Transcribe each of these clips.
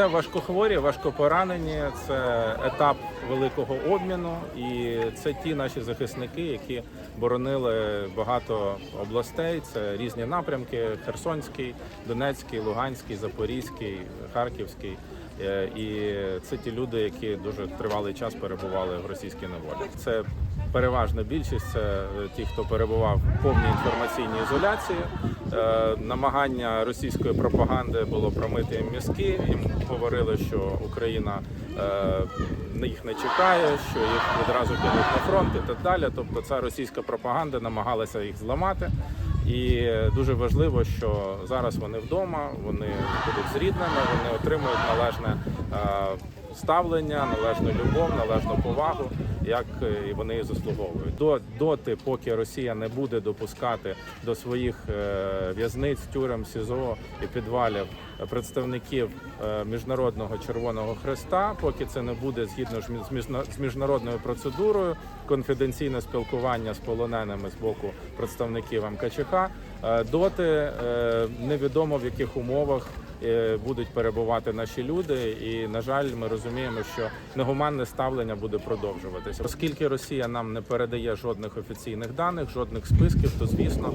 Це важкохворі, важкопоранені, це етап великого обміну, і це ті наші захисники, які боронили багато областей. Це різні напрямки: Херсонський, Донецький, Луганський, Запорізький, Харківський. Е, І це ті люди, які дуже тривалий час перебували в російській неволі. Це переважна більшість це ті, хто перебував в повній інформаційній ізоляції. Е, Намагання російської пропаганди було промити їм мізки. Їм говорили, що Україна е, їх не чекає, що їх відразу кинуть на фронт і так далі. Тобто, ця російська пропаганда намагалася їх зламати. І дуже важливо, що зараз вони вдома, вони будуть з рідними, вони отримують належне е, ставлення, належну любов, належну повагу, як е, вони заслуговують. До доти, поки Росія не буде допускати до своїх е, в'язниць, тюрем, СІЗО і підвалів представників е, міжнародного Червоного Хреста, поки це не буде згідно з міжнародною процедурою, конфіденційне спілкування з полоненими з боку представників МКЧК, е, доти е, невідомо в яких умовах будуть перебувати наші люди. І на жаль, ми розуміємо, що негуманне ставлення буде продовжуватися. Оскільки Росія нам не передає жодних офіційних даних, жодних списків, то звісно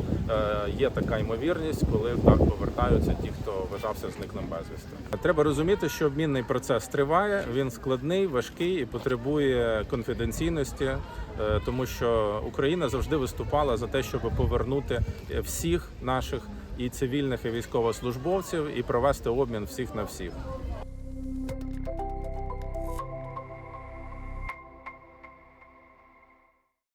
є така ймовірність, коли так повертаються ті, хто вважався зниклим безвісти. Треба розуміти, що обмінний процес триває. Він складний, важкий і потребує конфіденційності, е, тому що Україна завжди виступала за те, щоб повернути всіх наших і цивільних, і військовослужбовців, і провести обмін всіх на всіх.